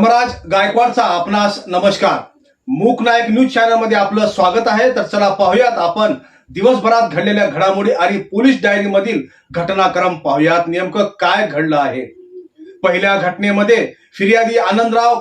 धर्मराज गायकवाडचा आपणास नमस्कार. मूक नायक न्यूज चॅनलमध्ये आपलं स्वागत आहे. तर चला पाहूयात आपण. दिवसभरात घडलेल्या घडामोडी आणि पोलीस डायरी मधील घटनाक्रम पाहूयात. नेमकं काय घडलं आहे? पहिल्या घटनेमध्ये फिर्यादी आनंदराव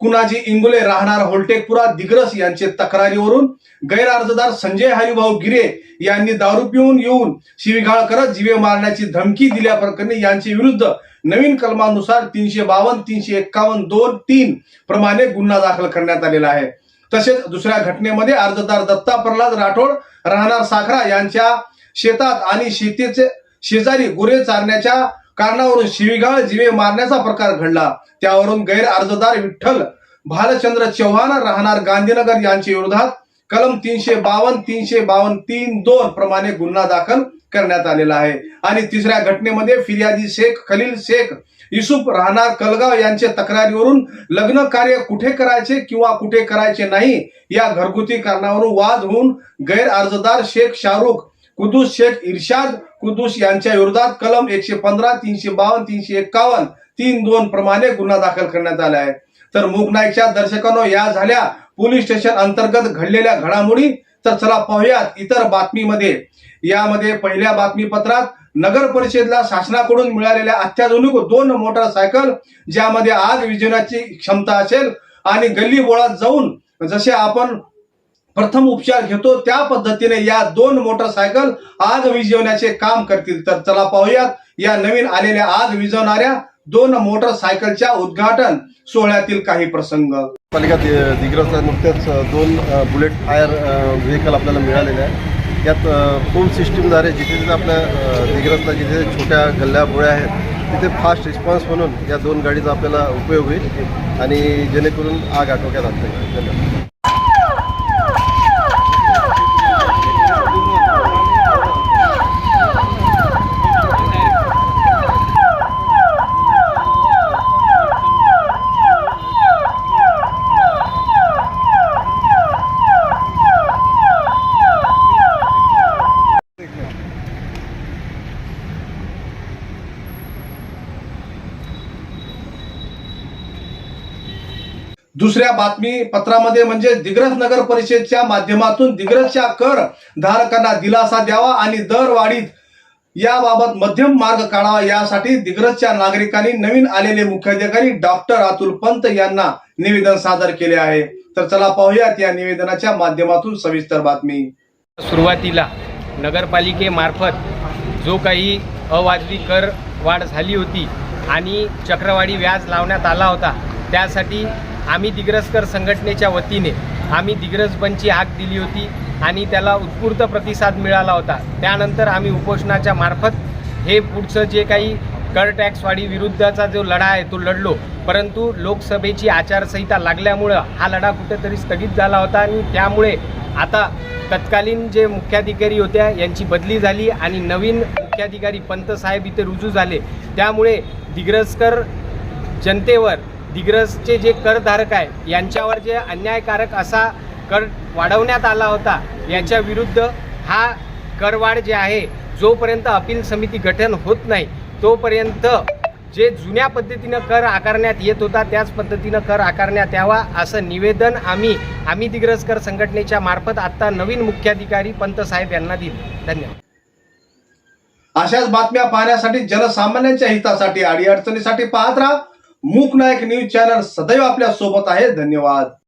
कुणाजी इंगुले राहणार होलटेकपुरा दिग्रस यांचे तक्रारीवरून गैरअर्जदार संजय हरिभाऊ गिरे यांनी दारू पिऊन येऊन शिवीगाळ करत जीवे मारण्याची धमकी दिल्याप्रकरणी यांच्या विरुद्ध नवीन कलमानुसार तीनशे बावन्न तीनशे एक्कावन्न दोन तीन प्रमाणे गुन्हा दाखल करण्यात आलेला आहे. तसेच दुसऱ्या घटनेमध्ये अर्जदार दत्ता प्रल्हाद राठोड राहणार साखरा यांच्या शेतात आणि शेतीचे शेजारी गुरे चारण्याच्या कारणावरून शिवीगाळ जिवे मारण्याचा प्रकार घडला. त्यावरून गैर अर्जदार विठ्ठल भालचंद्र चव्हाण राहणार गांधीनगर यांच्या विरोधात कलम तीनशे बावन्न तीनशे बावन्न तीन दोन प्रमाणे गुन्हा दाखल करण्यात आलेला आहे. आणि तिसऱ्या घटनेमध्ये फिर्यादी शेख खलील शेख युसुफ राहणार कलगाव यांच्या तक्रारीवरून लग्न कार्य कुठे करायचे किंवा कुठे करायचे नाही या घरगुती कारणावरून वाद होऊन गैर अर्जदार शेख शाहरुख कुदूस शेख इर्शाद कुदूस यांच्या विरोधात कलम एकशे पंधरा तीनशे बावन्न तीनशे एक्कावन्न तीन दोन प्रमाणे गुन्हा दाखल करण्यात आला आहे. तर मुगनाईकच्या दर्शकांनो या झाल्या पोलीस स्टेशन अंतर्गत घडलेल्या घडामोडी. तर चला पाहूयात इतर बातमीमध्ये. यामध्ये पहिल्या बातमीपत्रात नगर परिषदेला शासनाकडून मिळालेल्या अत्याधुनिक दोन मोटरसायकल ज्यामध्ये आग विजवण्याची क्षमता असेल आणि गल्ली बोळात जाऊन जसे आपण प्रथम उपचार घेतो. त्या पद्धतीने या दोन मोटरसायकल आज विजवण्याचे काम करतील. तर चला पाहूयात या नवीन आलेल्या आज विजवणाऱ्या दोन मोटरसायकलच्या उद्घाटन सोहळ्यातील काही प्रसंग. पालिका दि- दिग्रसला नुकत्याच दोन बुलेट फायर व्हेकल आपल्याला मिळालेले आहे. यात फोन सिस्टीमद्वारे जिथे जिथे आपल्या दिग्रसला जिथे छोट्या गल्ल्या बोळ्या आहेत तिथे फास्ट रिस्पॉन्स म्हणून या दोन गाडीचा आपल्याला उपयोग होईल आणि जेणेकरून आग आटोक्यात आणता येईल. धन्यवाद. दुसऱ्या बातमी पत्रामध्ये म्हणजे दिग्रस नगर परिषदेच्या माध्यमातून दिग्रसच्या कर धारकांना दिलासा द्यावा आणि दरवाढीत याबाबत मध्यम मार्ग काढावा यासाठी दिग्रसच्या नागरिकांनी नवीन आलेले मुख्याधिकारी डॉक्टर अतुल पंत यांना निवेदन सादर केले आहे. तर चला पाहूयात या निवेदनाच्या माध्यमातून सविस्तर बातमी. सुरुवातीला नगरपालिकेमार्फत जो काही अवाजवी कर वाढ झाली होती आणि चक्रवाढी व्याज लावण्यात आला होता त्यासाठी आम्ही दिग्रसकर संघटनेच्या वतीने आम्ही दिग्रस बंदची हाक दिली होती आणि त्याला उत्स्फूर्त प्रतिसाद मिळाला होता. त्यानंतर आम्ही उपोषणाच्या मार्फत हे पुढचं जे काही कर टॅक्सवाढी विरुद्धचा जो लढा आहे तो लढलो. परंतु लोकसभेची आचारसंहिता लागल्यामुळं हा लढा कुठेतरी स्थगित झाला होता आणि त्यामुळे आता तत्कालीन जे मुख्याधिकारी होत्या यांची बदली झाली आणि नवीन मुख्याधिकारी पंतसाहेब इथे रुजू झाले. त्यामुळे दिग्रसकर जनतेवर दिग्रसचे जे करधारक आहे यांच्यावर जे अन्यायकारक असा कर वाढवण्यात आला होता याच्या विरुद्ध हा करवाढ जे आहे जोपर्यंत अपील समिती गठन होत नाही तोपर्यंत जे जुन्या पद्धतीनं कर आकारण्यात येत होता त्याच पद्धतीनं कर आकारण्यात यावा असं निवेदन आम्ही आम्ही दिग्रसकर संघटनेच्या मार्फत आता नवीन मुख्याधिकारी पंत साहेब यांना दिले. धन्यवाद. अशाच बातम्या पाहण्यासाठी जनसामान्यांच्या हितासाठी अडीअडचणीसाठी पाहत राहा. मूक नायक न्यूज चॅनल सदैव आपल्यासोबत आहे. धन्यवाद.